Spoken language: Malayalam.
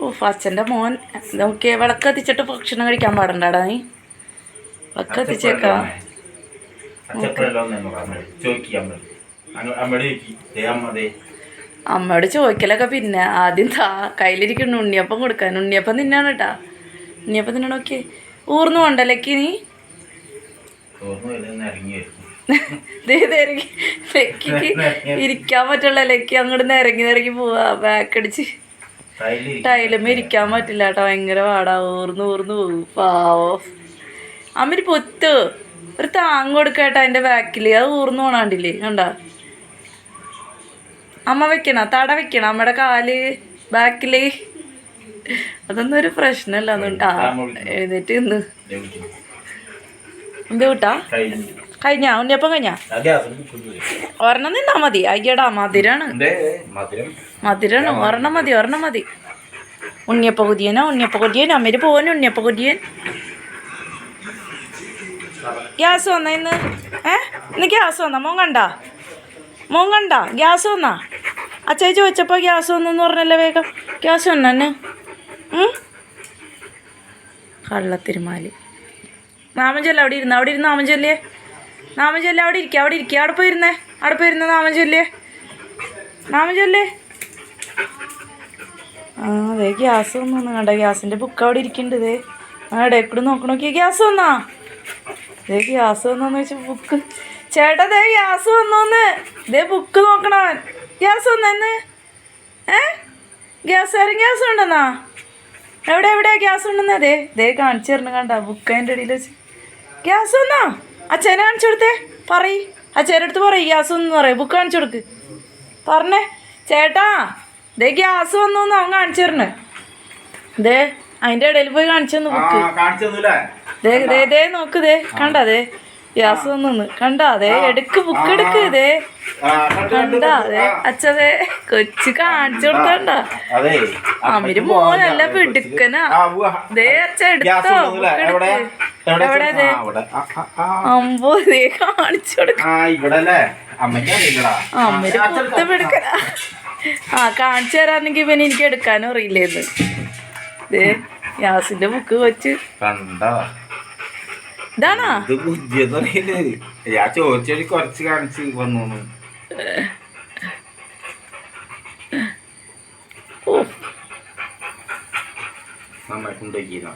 ഓഫ് അച്ഛന്റെ മോൻ നോക്കിയേ വിളക്ക് കത്തിച്ചിട്ട് ഭക്ഷണം കഴിക്കാൻ പാടണ്ടാടാ നീ. വിളക്ക് കത്തിച്ചേക്കാം അമ്മയോട് ചോദിക്കലൊക്കെ പിന്നെ ആദ്യം താ കയ്യിലിരിക്കുന്ന ഉണ്ണിയപ്പം കൊടുക്കാൻ. ഉണ്ണിയപ്പം തിന്നാണ് കേട്ടാ ഉണ്ണിയപ്പം തിന്നണോക്കെ ഊർന്നു കൊണ്ടല്ലേക്ക് ലക്കി നീ ഇറങ്ങി ഇറങ്ങി ലക്കിക്ക് ഇരിക്കാൻ പറ്റുള്ള ലക്കി അങ്ങോട്ട് നിരങ്ങി നിരങ്ങി പോവാ ബാക്ക് അടിച്ച്. ടൈൽ ടൈലുമ്മ ഇരിക്കാൻ പറ്റില്ല കേട്ടോ ഭയങ്കര പാടാ. ഊർന്ന് ഊർന്ന് പോകും പാവോ. അമ്മര് പൊത്ത്. ഒരു താങ് കൊടുക്കട്ടോ അതിന്റെ ബാക്കിൽ അത് ഊർന്നു പോണാണ്ടില്ലേ കണ്ട? അമ്മ വെക്കണ? തട വെക്കണ? അമ്മയുടെ കാൽ ബാക്കിൽ അതൊന്നും ഒരു പ്രശ്നമല്ല. അതുകൊണ്ട് ആ എഴുന്നേറ്റ് എന്ത് കൂട്ടാ കഴിഞ്ഞാ? ഉണ്ണിയപ്പം കഴിഞ്ഞാ. ഒരെണ്ണം നിന്നാ മതി. അയ്യടാ മധുരാണ്. മധുരാണ്. ഒരെണ്ണം മതി ഒരെണ്ണം മതി. ഉണ്ണിയപ്പ കുതിയനോ? ഉണ്ണിയപ്പ കുതിയൻ? അമ്മര് പോവാൻ ഉണ്ണിയപ്പ കുതിയൻ? ഗ്യാസ് വന്ന ഇന്ന്? ഏ? ഇന്ന് ഗ്യാസ് വന്ന? മോൻ കണ്ട? മോൻ കണ്ട? ഗ്യാസ് വന്നാ? അച്ഛായി ചോദിച്ചപ്പോൾ ഗ്യാസ് വന്നെന്ന് പറഞ്ഞല്ലേ വേഗം. ഗ്യാസ് വന്നെ കള്ളത്തിരുമാലി. നാമഞ്ചല്ല അവിടെ ഇരുന്ന്. അവിടെ ഇരുന്ന് നാമഞ്ചൊല്ലേ നാമഞ്ചൊല്ലേ അവിടെ ഇരിക്കുക അവിടെ ഇരിക്കുക അവിടെ പോയിരുന്നേ? അവിടെ പോയിരുന്ന നാമഞ്ചൊല്ലേ നാമഞ്ചൊല്ലേ ആ അതെ ഗ്യാസ് വന്നു കണ്ട? ഗ്യാസിന്റെ ബുക്ക് അവിടെ ഇരിക്കുന്നുണ്ട് ഇതേ ആ ഇടയ്ക്കൂടെ നോക്കണ? നോക്കിയാൽ ഗ്യാസ് വന്നാ? ഇതേ ഗ്യാസ് വന്നോന്ന് വെച്ചാൽ ബുക്ക് ചേട്ടാ ദേ ഗ്യാസ് വന്നോന്ന്. ഇതേ ബുക്ക് നോക്കണവൻ. ഗ്യാസ് വന്നെന്ന് ഏ? ഗ്യാസ് ആരും ഗ്യാസ് ഉണ്ടെന്നാ എവിടെ എവിടെയാ ഗ്യാസ് ഉണ്ടെന്നാ ദേ ദേ കാണിച്ചു തരണം കണ്ട? ബുക്ക് അതിന്റെ ഇടയിൽ വെച്ച്. ഗ്യാസ് വന്നാ? അച്ഛനെ കാണിച്ചു കൊടുത്തേ. പറയ്. അച്ഛന്റെ അടുത്ത് പറയ് ഗ്യാസ് വന്നു പറയും. ബുക്ക് കാണിച്ചു കൊടുക്ക്. പറഞ്ഞേ. ചേട്ടാ ദേ ഗ്യാസ് വന്നു എന്ന് അവൻ കാണിച്ചു തരണേ. ദേ അതിന്റെ ഇടയിൽ പോയി കാണിച്ചു തന്നു ബുക്ക്. ദേ നോക്ക് ദേ. കണ്ട ദേ. ഗ്യാസ് വന്നു കണ്ടാ ദേ. എടുക്ക് ബുക്ക് എടുക്ക് ദേ. കണ്ടു ദേ. അച്ഛ ദേ കൊച്ചു കാണിച്ചു കൊടുത്തണ്ട. അവർ അമിര് മോനല്ല പിടുക്കനാ. ദേ അച്ഛ എടുത്തോ? ബുക്ക് എടുക്ക്. അമ്പോ കാണിച്ചു കൊടുക്ക. ആ അമ്മര് പുറത്ത് കാണിച്ചു തരാന്നെങ്കി പിന്നെ എനിക്ക് എടുക്കാനും അറിയില്ലേന്ന്. ദേ ഗ്യാസിന്റെ ബുക്ക് വെച്ച് കണ്ടോ? ഇതാണാ? ഇത് ബുദ്ധിയൊന്നും ഞാൻ ചോദിച്ചൊരു കുറച്ച് കാണിച്ച് വന്നു ഓ നന്നായിട്ടുണ്ടാക്കിയതാ